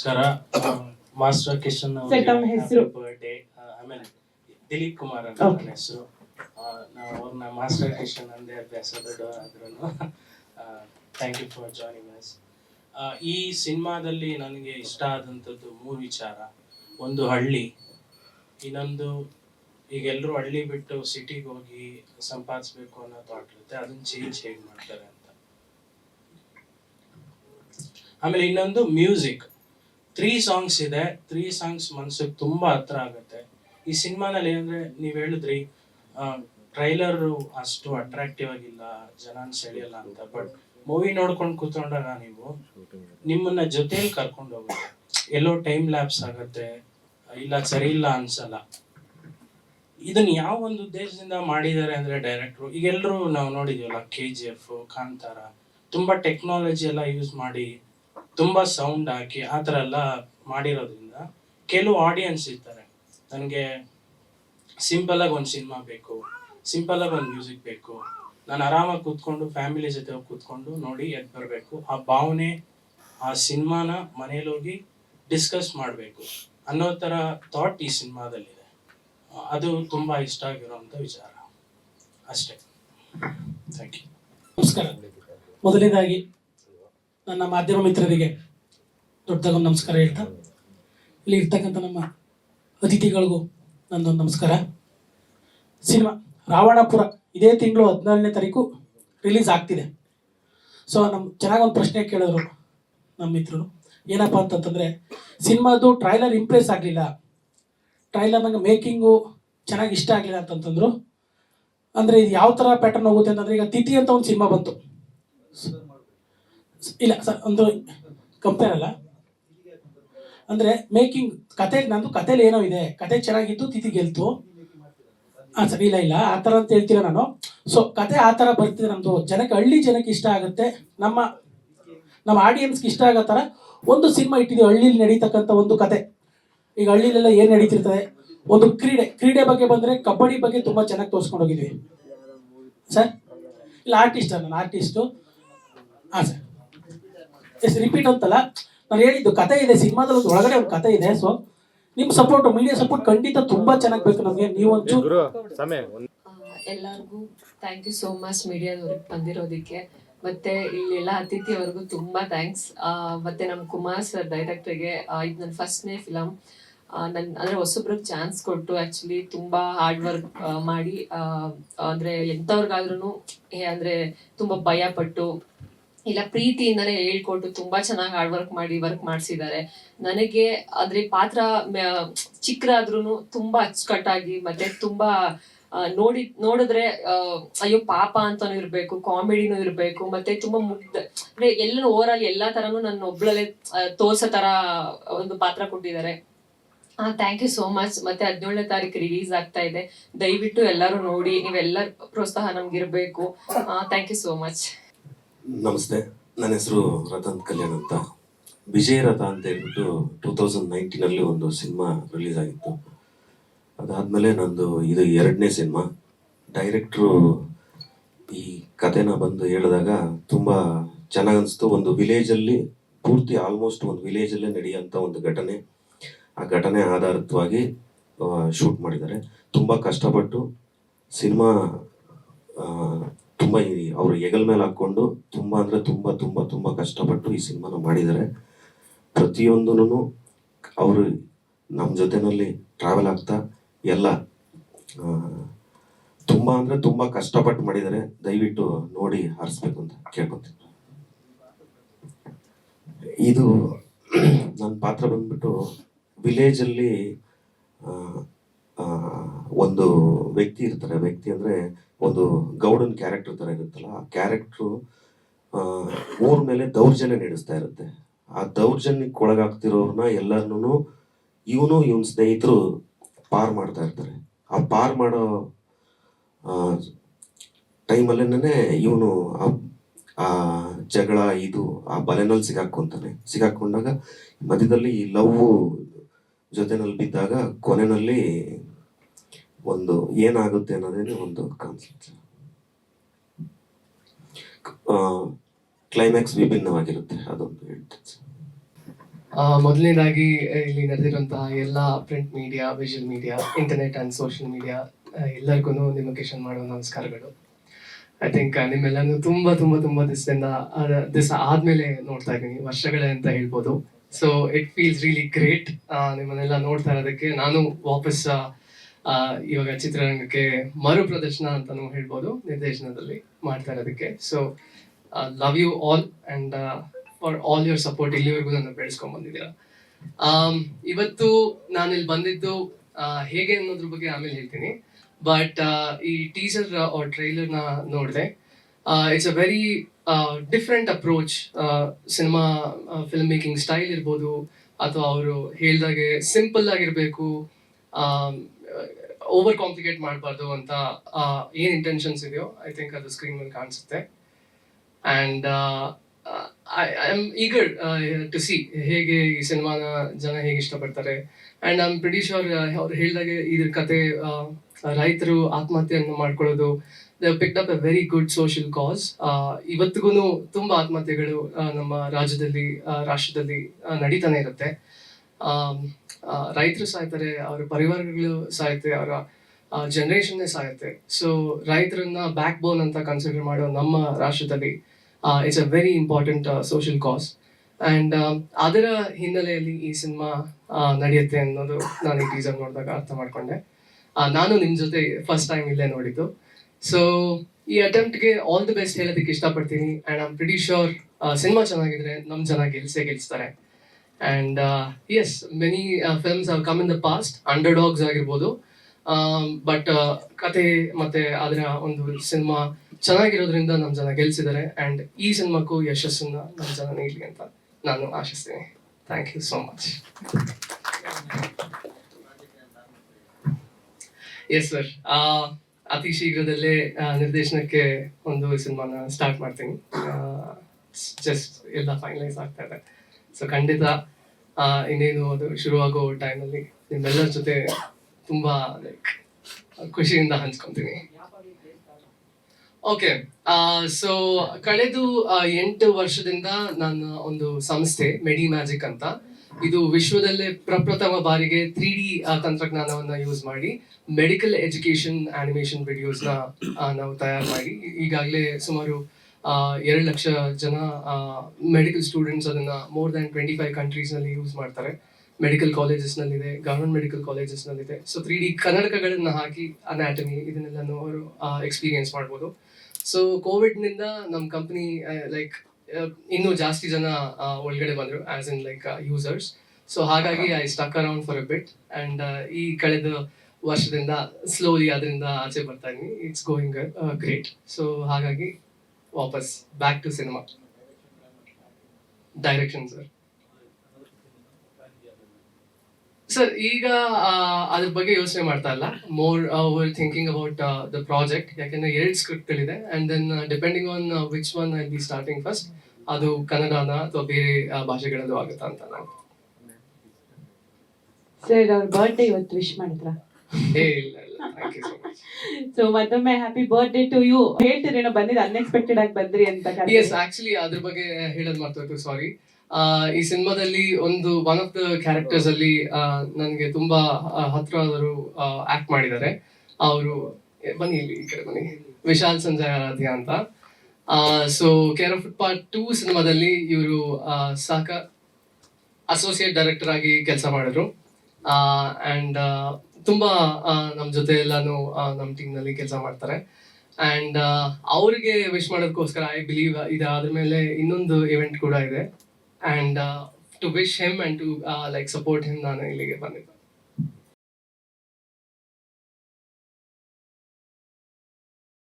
ನಮಸ್ಕಾರ ಮಾಸ್ಟರ್ ಕಿಶನ್ ತಮ್ಮ ಹೆಸ್ರು? ಬರ್ಡೇ ಆಮೇಲೆ ದಿಲೀಪ್ ಕುಮಾರ್ ಅಂತ. ನನ್ನ ಹೆಸರು. ನಾವು ಅವ್ರನ್ನ ಮಾಸ್ಟರ್ ಕಿಶನ್ ಅಂದೇ ಅಭ್ಯಾಸ ದೊಡ್ಡ ಆದ್ರೂ thank you for joining us ಈ ಸಿನಿಮಾದಲ್ಲಿ ನನಗೆ ಇಷ್ಟ ಆದಂಥದ್ದು ಮೂರು ವಿಚಾರ. ಒಂದು ಹಳ್ಳಿ ಇನ್ನೊಂದು ಈಗೆಲ್ಲರೂ ಹಳ್ಳಿ ಬಿಟ್ಟು ಸಿಟಿಗೆ ಹೋಗಿ ಸಂಪಾದಿಸ್ಬೇಕು ಅನ್ನೋ ಥಾಟ್ ಇರುತ್ತೆ. ಅದನ್ನ ಚೇಂಜ್ ಹೇಗೆ ಮಾಡ್ತಾರೆ ಅಂತ. ಆಮೇಲೆ ಇನ್ನೊಂದು ಮ್ಯೂಸಿಕ್ ತ್ರೀ ಸಾಂಗ್ಸ್ ಇದೆ. ತ್ರೀ ಸಾಂಗ್ಸ್ ಮನ್ಸಿಗೆ ತುಂಬಾ ಹತ್ರ ಆಗುತ್ತೆ. ಈ ಸಿನಿಮಾನಲ್ಲಿ ಏನಂದ್ರೆ ನೀವ್ ಹೇಳಿದ್ರಿ ಟ್ರೈಲರ್ ಅಷ್ಟು ಅಟ್ರಾಕ್ಟಿವ್ ಆಗಿಲ್ಲ ಜನ ಸೆಳೆಯಲ್ಲ ಅಂತ. ಬಟ್ ಮೂವಿ ನೋಡ್ಕೊಂಡು ಕೂತ್ಕೊಂಡಾಗ ನೀವು ನಿಮ್ಮನ್ನ ಜೊತೆಲಿ ಕರ್ಕೊಂಡು ಹೋಗುತ್ತೆ ಎಲ್ಲೋ ಟೈಮ್ ಲ್ಯಾಬ್ಸ್ ಆಗತ್ತೆ, ಇಲ್ಲ ಸರಿ ಇಲ್ಲ ಅನ್ಸಲ್ಲ. ಇದನ್ನ ಯಾವ ಒಂದು ಉದ್ದೇಶದಿಂದ ಮಾಡಿದ್ದಾರೆ ಅಂದ್ರೆ ಡೈರೆಕ್ಟ್ರು ಈಗೆಲ್ಲರೂ ನಾವು ನೋಡಿದೀವಲ್ಲ ಕೆ ಜಿ ಎಫ್ ಕಾಂತಾರ ತುಂಬಾ ಟೆಕ್ನಾಲಜಿ ಎಲ್ಲ ಯೂಸ್ ಮಾಡಿ ತುಂಬಾ ಸೌಂಡ್ ಹಾಕಿ ಆ ಥರ ಎಲ್ಲ ಮಾಡಿರೋದ್ರಿಂದ ಕೆಲವು ಆಡಿಯನ್ಸ್ ಇರ್ತಾರೆ. ನನಗೆ ಸಿಂಪಲ್ ಆಗಿ ಒಂದು ಸಿನಿಮಾ ಬೇಕು ಸಿಂಪಲ್ ಆಗಿ ಒಂದು ಮ್ಯೂಸಿಕ್ ಬೇಕು. ನಾನು ಆರಾಮಾಗಿ ಕೂತ್ಕೊಂಡು ಫ್ಯಾಮಿಲಿ ಜೊತೆ ಹೋಗಿ ಕೂತ್ಕೊಂಡು ನೋಡಿ ಎದ್ದು ಬರಬೇಕು. ಆ ಭಾವನೆ ಆ ಸಿನಿಮಾನ ಮನೇಲಿ ಹೋಗಿ ಡಿಸ್ಕಸ್ ಮಾಡಬೇಕು ಅನ್ನೋ ಥರ ಥಾಟ್ ಈ ಸಿನಿಮಾದಲ್ಲಿದೆ. ಅದು ತುಂಬಾ ಇಷ್ಟ ಆಗಿರೋಂಥ ವಿಚಾರ. ಅಷ್ಟೇ. ಥ್ಯಾಂಕ್ ಯು ನಮಸ್ಕಾರ. ಮೊದಲನೇದಾಗಿ ನನ್ನ ಮಾಧ್ಯಮ ಮಿತ್ರರಿಗೆ ದೊಡ್ಡದಾಗೊಂದು ನಮಸ್ಕಾರ ಹೇಳ್ತಾ, ಇಲ್ಲಿ ಇರ್ತಕ್ಕಂಥ ನಮ್ಮ ಅತಿಥಿಗಳಿಗೂ ನಂದೊಂದು ನಮಸ್ಕಾರ. ಸಿನಿಮಾ ರಾವಣಪುರ ಇದೇ ತಿಂಗಳು ಹದಿನಾರನೇ ತಾರೀಕು ರಿಲೀಸ್ ಆಗ್ತಿದೆ. ಸೊ ನಮ್ಮ ಚೆನ್ನಾಗಿ ಒಂದು ಪ್ರಶ್ನೆ ಕೇಳಿದ್ರು ನಮ್ಮ ಮಿತ್ರರು, ಏನಪ್ಪ ಅಂತಂತಂದರೆ, ಸಿನಿಮಾದು ಟ್ರೈಲರ್ ಇಂಪ್ರೆಸ್ ಆಗಲಿಲ್ಲ ಟ್ರೈಲರ್ ನಂಗೆ ಮೇಕಿಂಗು ಚೆನ್ನಾಗಿ ಇಷ್ಟ ಆಗಲಿಲ್ಲ ಅಂತಂತಂದ್ರು, ಅಂದರೆ ಇದು ಯಾವ ಥರ ಪ್ಯಾಟರ್ನ್ ಹೋಗುತ್ತೆ ಅಂತಂದರೆ, ಈಗ ತಿಥಿ ಅಂತ ಒಂದು ಸಿನಿಮಾ ಬಂತು. ಇಲ್ಲ ಸರ್ ಒಂದು ಕಂಪೇರ್ ಅಲ್ಲ. ಅಂದರೆ ಮೇಕಿಂಗ್ ಕತೆ ನಂದು ಕಥೆಲಿ ಏನೋ ಇದೆ. ಕತೆ ಚೆನ್ನಾಗಿತ್ತು, ತಿಥಿ ಗೆಲ್ತು. ಹಾಂ ಸರ್, ಇಲ್ಲ ಇಲ್ಲ, ಆ ಥರ ಅಂತ ಹೇಳ್ತೀರ ನಾನು? ಸೊ ಕತೆ ಆ ಥರ ಬರ್ತಿದೆ ನಮ್ಮದು ಜನಕ್ಕೆ, ಹಳ್ಳಿ ಜನಕ್ಕೆ ಇಷ್ಟ ಆಗುತ್ತೆ. ನಮ್ಮ ನಮ್ಮ ಆಡಿಯನ್ಸ್ಗೆ ಇಷ್ಟ ಆಗೋ ಥರ ಒಂದು ಸಿನಿಮಾ ಇಟ್ಟಿದ್ದೀವಿ, ಹಳ್ಳಿಲಿ ನಡೀತಕ್ಕಂಥ ಒಂದು ಕತೆ ಈಗ ಹಳ್ಳಿಲೆಲ್ಲ ಏನು ನಡೀತಿರ್ತದೆ? ಒಂದು ಕ್ರೀಡೆ. ಕ್ರೀಡೆ ಬಗ್ಗೆ ಬಂದರೆ ಕಬಡ್ಡಿ ಬಗ್ಗೆ ತುಂಬ ಚೆನ್ನಾಗಿ ತೋರಿಸ್ಕೊಂಡು ಹೋಗಿದ್ವಿ ಸರ್? ಇಲ್ಲ ಆರ್ಟಿಸ್ಟ್ ನಾನು ಆರ್ಟಿಸ್ಟು ಹಾಂ ಸರ್. ಎಸ್ ರಿಪೀಟ್ ಅಂತಲ್ಲ. ನಾನು ಹೇಳಿದ್ದು ಕತೆ ಇದೆ ಸಿನಿಮಾದಲ್ಲಿ ಒಂದು ಒಳಗಡೆ ಒಂದು ಕತೆ ಇದೆ. ಸೊ ನಿಮ್ಮ ಸಪೋರ್ಟ್ ಮೀಡಿಯಾ ಸಪೋರ್ಟ್ ಖಂಡಿತ ತುಂಬಾ ಚೆನ್ನಾಗಿ ಬೇಕು ನಮಗೆ. ನೀವು ಒಂಚೂರು ಎಲ್ಲರಿಗೂ ಥ್ಯಾಂಕ್ ಯು ಸೋ ಮಚ್ ಮೀಡಿಯಾದವ್ರಿಗೆ ಬಂದಿರೋದಕ್ಕೆ. ಮತ್ತೆ ಇಲ್ಲಿ ಇಲ್ಲೆಲ್ಲ ಅತಿಥಿಯವ್ರಿಗೂ ತುಂಬಾ ಥ್ಯಾಂಕ್ಸ್ ಮತ್ತೆ ನಮ್ಮ ಕುಮಾರ್ ಸರ್ ಡೈರೆಕ್ಟರ್ಗೆ ಇದು ನನ್ನ ಫಸ್ಟ್ನೇ ಫಿಲಮ್ ನನ್ ಅಂದ್ರೆ ಹೊಸಬ್ರಿಗೆ ಚಾನ್ಸ್ ಕೊಟ್ಟು ಆಕ್ಚುಲಿ ತುಂಬಾ ಹಾರ್ಡ್ ವರ್ಕ್ ಮಾಡಿ ಆ, ಅಂದ್ರೆ ಎಂಥವ್ರಿಗಾದ್ರೂ ಅಂದ್ರೆ ತುಂಬಾ ಭಯ ಪಟ್ಟು ಇಲ್ಲ, ಪ್ರೀತಿಯಿಂದನೇ ಹೇಳ್ಕೊಟ್ಟು ತುಂಬಾ ಚೆನ್ನಾಗಿ ಹಾರ್ಡ್ ವರ್ಕ್ ಮಾಡಿ ವರ್ಕ್ ಮಾಡಿಸಿದ್ದಾರೆ. ನನಗೆ ಅದ್ರ ಪಾತ್ರ ಚಿಕ್ಕರಾದ್ರೂ ತುಂಬಾ ಅಚ್ಚುಕಟ್ಟಾಗಿ ಮತ್ತೆ ತುಂಬಾ ನೋಡಿ, ನೋಡಿದ್ರೆ ಅಯ್ಯೋ, ಪಾಪ ಅಂತಾನು ಇರ್ಬೇಕು, ಕಾಮಿಡಿನೂ ಇರ್ಬೇಕು, ಮತ್ತೆ ತುಂಬಾ ಮುಗ್ಧ, ಅಂದ್ರೆ ಎಲ್ಲ ಓವರ್ ಆಲ್ ಎಲ್ಲಾ ತರನು ನನ್ನ ಒಬ್ಳಲ್ಲೇ ತೋರ್ಸೋ ತರ ಒಂದು ಪಾತ್ರ ಕೊಟ್ಟಿದ್ದಾರೆ. ಥ್ಯಾಂಕ್ ಯು ಸೋ ಮಚ್ ಮತ್ತೆ ಹದಿನೇಳನೇ ತಾರೀಕು ರಿಲೀಸ್ ಆಗ್ತಾ ಇದೆ. ದಯವಿಟ್ಟು ಎಲ್ಲರೂ ನೋಡಿ, ನೀವೆಲ್ಲರ ಪ್ರೋತ್ಸಾಹ ನಮ್ಗಿರ್ಬೇಕು. ಥ್ಯಾಂಕ್ ಯು ಸೋ ಮಚ್ ನಮಸ್ತೆ. ನನ್ನ ಹೆಸರು ರತನ್ ಕಲ್ಯಾಣ್ ಅಂತ. ವಿಜಯ ರಥ ಅಂತ ಹೇಳ್ಬಿಟ್ಟು ಟೂ ತೌಸಂಡ್ ನೈನ್ಟೀನಲ್ಲಿ ಒಂದು ಸಿನಿಮಾ ರಿಲೀಸ್ ಆಗಿತ್ತು. ಅದಾದಮೇಲೆ ನಂದು ಇದು ಎರಡನೇ ಸಿನಿಮಾ. ಡೈರೆಕ್ಟ್ರು ಈ ಕಥೆನ ಬಂದು ಹೇಳಿದಾಗ ತುಂಬ ಚೆನ್ನಾಗಿ ಅನಿಸ್ತು ಒಂದು ವಿಲೇಜಲ್ಲಿ ಪೂರ್ತಿ ಆಲ್ಮೋಸ್ಟ್ ಒಂದು ವಿಲೇಜಲ್ಲೇ ನಡೆಯುವಂಥ ಒಂದು ಘಟನೆ. ಆ ಘಟನೆ ಆಧಾರಿತವಾಗಿ ಶೂಟ್ ಮಾಡಿದ್ದಾರೆ. ತುಂಬ ಕಷ್ಟಪಟ್ಟು ಸಿನಿಮಾ ತುಂಬ ಅವರು ಹೆಗಲ್ ಮೇಲೆ ಹಾಕ್ಕೊಂಡು ತುಂಬ ಅಂದರೆ ತುಂಬ ತುಂಬ ತುಂಬ ಕಷ್ಟಪಟ್ಟು ಈ ಸಿನಿಮಾನ ಮಾಡಿದ್ದಾರೆ. ಪ್ರತಿಯೊಂದೂ ಅವರು ನಮ್ಮ ಜೊತೆನಲ್ಲಿ ಟ್ರಾವೆಲ್ ಆಗ್ತಾ ಎಲ್ಲ ತುಂಬ ಅಂದರೆ ತುಂಬ ಕಷ್ಟಪಟ್ಟು ಮಾಡಿದ್ದಾರೆ. ದಯವಿಟ್ಟು ನೋಡಿ ಹರಿಸ್ಬೇಕು ಅಂತ ಕೇಳ್ಕೊತೀನಿ. ಇದು ನನ್ನ ಪಾತ್ರ ಬಂದ್ಬಿಟ್ಟು ವಿಲೇಜಲ್ಲಿ ಒಂದು ವ್ಯಕ್ತಿ ಇರ್ತಾರೆ. ವ್ಯಕ್ತಿ ಅಂದರೆ ಒಂದು ಗೌಡನ್ ಕ್ಯಾರೆಕ್ಟರ್ ಥರ ಇರುತ್ತಲ್ಲ, ಆ ಕ್ಯಾರೆಕ್ಟ್ರು ಊರ ಮೇಲೆ ದೌರ್ಜನ್ಯ ನಡೆಸ್ತಾ ಇರುತ್ತೆ. ಆ ದೌರ್ಜನ್ಯಕ್ಕೆ ಒಳಗಾಗ್ತಿರೋರ್ನ ಎಲ್ಲರನ್ನೂ ಇವನು, ಇವನ್ ಸ್ನೇಹಿತರು ಪಾರ್ ಮಾಡ್ತಾ ಇರ್ತಾರೆ. ಆ ಪಾರ್ ಮಾಡೋ ಟೈಮಲ್ಲೇನೆ ಇವನು ಆ ಜಗಳ, ಇದು, ಆ ಬಲೆನಲ್ಲಿ ಸಿಗಾಕೊಂತಾನೆ ಸಿಗಾಕೊಂಡಾಗ ಮಧ್ಯದಲ್ಲಿ ಈ ಲವ್ ಜೊತೆನಲ್ಲಿ ಬಿದ್ದಾಗ ಕೊನೆಯಲ್ಲಿ ಒಂದು ಏನಾಗುತ್ತೆ ಅನ್ನೋದೇನೆ ಒಂದು ಕಾನ್ಸೆಪ್ಟ್ ಕ್ಲೈಮ್ಯಾಕ್ಸ್ ವಿಭಿನ್ನವಾಗಿರುತ್ತೆ, ಅದೊಂದು ಹೇಳ್ತೀನಿ ಮೊದಲನೇದಾಗಿ ಇಲ್ಲಿ ನಡೆದಿರುವಂತಹ ಎಲ್ಲ print media visual media internet and social media ಎಲ್ಲರಿಗೂ ನಿಮ್ಮ ಮಾಡುವ ಮಾಡೋ ನಮಸ್ಕಾರಗಳು ಐ ಥಿಂಕ್ ನಿಮ್ಮೆಲ್ಲನೂ ತುಂಬಾ ತುಂಬಾ ತುಂಬಾ ದಿವಸದಿಂದ ದಿವಸ ಆದಮೇಲೆ ನೋಡ್ತಾ ಇದ್ದೀನಿ, ವರ್ಷಗಳೇ ಅಂತ ಹೇಳ್ಬೋದು. So it feels really great ನಿಮ್ಮನ್ನೆಲ್ಲ ನೋಡ್ತಾ ಇರೋದಕ್ಕೆ ನಾನು ವಾಪಸ್ ಇವಾಗ ಚಿತ್ರರಂಗಕ್ಕೆ ಮರು ಪ್ರದರ್ಶನ ಅಂತಾನು ಹೇಳ್ಬೋದು ನಿರ್ದೇಶನದಲ್ಲಿ ಮಾಡ್ತಾ ಇರೋದಕ್ಕೆ. So love you all and for all your support ಇಲ್ಲಿವರೆಗೂ ನನ್ನ ಬೆಳೆಸ್ಕೊಂಡ್ ಬಂದಿದ್ದೀರಾ. ಆಮ್, ಇವತ್ತು ನಾನು ಇಲ್ಲಿ ಬಂದಿದ್ದು ಹೇಗೆ ಅನ್ನೋದ್ರ ಬಗ್ಗೆ ಆಮೇಲೆ ಹೇಳ್ತೀನಿ. ಬಟ್ ಈ ಟೀಸರ್ ಟ್ರೈಲರ್ನ ನೋಡಿದೆ. It's a very different approach cinema film making style ಇರ್ಬೋದು ಅಥವಾ ಅವರು ಹೇಳ್ದಾಗೆ ಸಿಂಪಲ್ ಆಗಿರ್ಬೇಕು. ಓವರ್ ಕಾಂಪ್ಲಿಕೇಟ್ ಮಾಡಬಾರ್ದು ಅಂತ ಏನು ಇಂಟೆನ್ಷನ್ಸ್ ಇದೆಯೋ ಐ ಥಿಂಕ್ ಅದು ಸ್ಕ್ರೀನ್ ಮೇಲೆ ಕಾಣಿಸುತ್ತೆ. And I am eager to see ಹೇಗೆ ಈ ಸಿನಿಮಾನ ಜನ ಹೇಗೆ ಇಷ್ಟಪಡ್ತಾರೆ. And I am pretty sure ಅವ್ರು ಹೇಳಿದಾಗೆ ಇದ್ರ ಕತೆ ರೈತರು ಆತ್ಮಹತ್ಯೆಯನ್ನು ಮಾಡ್ಕೊಳ್ಳೋದು. The picked up a very good social cause ಇವತ್ತಿಗೂ ತುಂಬ ಆತ್ಮಹತ್ಯೆಗಳು ನಮ್ಮ ರಾಜ್ಯದಲ್ಲಿ ರಾಷ್ಟ್ರದಲ್ಲಿ ನಡೀತಾನೆ ಇರುತ್ತೆ. ರೈತರು ಸಾಯ್ತಾರೆ, ಅವರ ಪರಿವಾರಗಳು ಸಾಯುತ್ತೆ ಅವರ ಜನರೇಷನ್ನೇ ಸಾಯುತ್ತೆ ಸೊ ರೈತರನ್ನ ಬ್ಯಾಕ್ ಬೋನ್ ಅಂತ ಕನ್ಸಿಡರ್ ಮಾಡೋ ನಮ್ಮ ರಾಷ್ಟ್ರದಲ್ಲಿ it's a very important social cause and ಅದರ ಹಿನ್ನೆಲೆಯಲ್ಲಿ ಈ ಸಿನಿಮಾ ನಡೆಯುತ್ತೆ ಅನ್ನೋದು ನಾನು ಈ ಟೀಸರ್ ನೋಡಿದಾಗ ಅರ್ಥ ಮಾಡ್ಕೊಂಡೆ. ನಾನು ನಿಮ್ಮ ಜೊತೆ ಫಸ್ಟ್ ಟೈಮ್ ಇಲ್ಲೇ ನೋಡಿದ್ದು. ಸೊ ಈ ಅಟೆಂಪ್ಟ್ಗೆ ಆಲ್ ದಿ ಬೆಸ್ಟ್ ಹೇಳೋದಕ್ಕೆ ಇಷ್ಟಪಡ್ತೀನಿ. And I'm pretty sure cinema ಚೆನ್ನಾಗಿದ್ರೆ ನಮ್ಮ ಜನ ಗೆಲ್ಸೇ ಗೆಲ್ಸ್ತಾರೆ. And as many films have come in the past underdogs ಆಗಿರ್ಬೋದು. ಬಟ್ ಕತೆ ಮತ್ತೆ ಅದರ ಒಂದು ಸಿನಿಮಾ ಚೆನ್ನಾಗಿರೋದ್ರಿಂದ ನಮ್ಮ ಜನ ಗೆಲ್ಸಿದ್ದಾರೆ. ಅಂಡ್ ಈ ಸಿನಿಮಾಕ್ಕೂ ಯಶಸ್ಸನ್ನ ನಮ್ಮ ಜನ ನೀಡಲಿ ಅಂತ ನಾನು ಆಶಿಸ್ತೀನಿ. Thank you so much yes sir ಅತಿ ಶೀಘ್ರದಲ್ಲೇ ನಿರ್ದೇಶನಕ್ಕೆ ಒಂದು ಸಿನಿಮಾನ ಸ್ಟಾರ್ಟ್ ಮಾಡ್ತೀನಿ. ಜಸ್ಟ್ ಎಲ್ಲ ಫೈನಲೈಸ್ ಆಗ್ತಾ ಇದೆ. ಸೊ ಖಂಡಿತ ಇನ್ನೇನು ಅದು ಶುರುವಾಗೋ ಟೈಮಲ್ಲಿ ನಿಮ್ಮೆಲ್ಲರ ಜೊತೆ ತುಂಬಾ ಲೈಕ್ ಖುಷಿಯಿಂದ ಹಂಚ್ಕೊತೀನಿ. ಓಕೆ ಸೊ ಕಳೆದು ಎಂಟು ವರ್ಷದಿಂದ ನನ್ನ ಒಂದು ಸಂಸ್ಥೆ ಮೆಡಿ ಮ್ಯಾಜಿಕ್ ಅಂತ, ಇದು ವಿಶ್ವದಲ್ಲೇ ಪ್ರಪ್ರಥಮ ಬಾರಿಗೆ ತ್ರೀ ಡಿ ತಂತ್ರಜ್ಞಾನವನ್ನ ಯೂಸ್ ಮಾಡಿ ಮೆಡಿಕಲ್ ಎಜುಕೇಶನ್ ಆನಿಮೇಷನ್ ವಿಡಿಯೋಸ್ನ ನಾವು ತಯಾರು ಮಾಡಿ, ಈಗಾಗಲೇ ಸುಮಾರು ಎರಡು ಲಕ್ಷ ಜನ ಮೆಡಿಕಲ್ ಸ್ಟೂಡೆಂಟ್ಸ್ ಅದನ್ನು ಮೋರ್ ದ್ಯಾನ್ ಟ್ವೆಂಟಿ ಫೈವ್ ಕಂಟ್ರೀಸ್ನಲ್ಲಿ ಯೂಸ್ ಮಾಡ್ತಾರೆ. ಮೆಡಿಕಲ್ ಕಾಲೇಜಸ್ನಲ್ಲಿದೆ ಗವರ್ಮೆಂಟ್ ಮೆಡಿಕಲ್ ಕಾಲೇಜಸ್ನಲ್ಲಿದೆ ಸೊ ತ್ರೀ ಡಿ ಕನ್ನಡಕಗಳನ್ನು ಹಾಕಿ ಅನಾಟಮಿ ಇದನ್ನೆಲ್ಲ ಅವರು ಎಕ್ಸ್ಪೀರಿಯನ್ಸ್ ಮಾಡ್ಬೋದು. ಸೊ ಕೋವಿಡ್ನಿಂದ ನಮ್ಮ ಕಂಪ್ನಿ ಲೈಕ್ ಇನ್ನೂ ಜಾಸ್ತಿ ಜನ ಒಳಗಡೆ ಬಂದರು as in like users so ಹಾಗಾಗಿ I stuck around for a bit and ಈ ಕಳೆದ ವರ್ಷದಿಂದ ಸ್ಲೋಲಿ ಅದರಿಂದ ಆಚೆ ಬರ್ತಾ ಇದ್ದೀನಿ. ಇಟ್ಸ್ ಗೋಯಿಂಗ್ ಗ್ರೇಟ್ ಸೊ ಹಾಗಾಗಿ ವಾಪಸ್ back to cinema direction sir sir ಈಗ ಅದ್ರ ಬಗ್ಗೆ ಯೋಚನೆ ಮಾಡ್ತಾ ಇಲ್ಲ. More will thinking about the project ಯಾಕೆಂದ್ರೆ ಎರಡು ಸ್ಕ್ರಿಪ್ಟ್ಗಳಿದೆ and then depending on which one I be starting first ಅದು ಕನ್ನಡನ ಅಥವಾ ಬೇರೆ ಭಾಷೆಗಳಲ್ಲೂ ಭಾಷೆಗಳದ್ದು ಆಗುತ್ತಾ ಅಂತ ನಾನು. ಸರ್ ಅವ್ರ ಬರ್ಡೇ ಇವತ್ತು ವಿಶ್ ಮಾಡಿದ್ರ? ಏ ಇಲ್ಲ. ಸೊ ಮತ್ತೊಮ್ಮೆ ಹ್ಯಾಪಿ ಬರ್ತ್ಡೇ ಟು ಯು ಹೇಳ್ತೀರೇನೋ ಬಂದಿದ್ದು ಅನ್ಎಕ್ಸ್ಪೆಕ್ಟೆಡ್ ಆಗಿ ಬಂದ್ರಿ ಅಂತ. ಎಸ್ ಆಕ್ಚುಲಿ ಅದ್ರ ಬಗ್ಗೆ ಹೇಳೋದು ಮಾಡ್ತಾ ಸಾರಿ ಈ ಸಿನಿಮಾದಲ್ಲಿ ಒಂದು ಒನ್ ಆಫ್ ದ ಕ್ಯಾರೆಕ್ಟರ್ಸ್ ಅಲ್ಲಿ ನನಗೆ ತುಂಬಾ ಹತ್ರ ಅವರು ಆಕ್ಟ್ ಮಾಡಿದ್ದಾರೆ. ಅವರು ಬನ್ನಿ ಇಲ್ಲಿ ಈ ಕಡೆ ಬನ್ನಿ. ವಿಶಾಲ್ ಸಂಜಯ್ ಆರಾಧ್ಯ ಅಂತ. So care of part two cinema ಇವರು ಸಾಕ ಅಸೋಸಿಯೇಟ್ ಡೈರೆಕ್ಟರ್ ಆಗಿ ಕೆಲಸ ಮಾಡಿದ್ರು. ಅಂಡ್ ತುಂಬಾ ನಮ್ಮ ನಮ್ ಜೊತೆ ಎಲ್ಲಾನು ನಮ್ಮ ನಮ್ ಟೀಮ್ನಲ್ಲಿ ಕೆಲಸ ಮಾಡ್ತಾರೆ. ಅಂಡ್ ಅವ್ರಿಗೆ ವಿಶ್ ಮಾಡೋದಕ್ಕೋಸ್ಕರ ಐ ಬಿಲೀವ್ ಇದಾದ ಮೇಲೆ ಇನ್ನೊಂದು ಇವೆಂಟ್ ಕೂಡ ಇದೆ. And to wish him and to like support him ನಾನು ಇಲ್ಲಿಗೆ ಬಂದಿದ್ದೆ.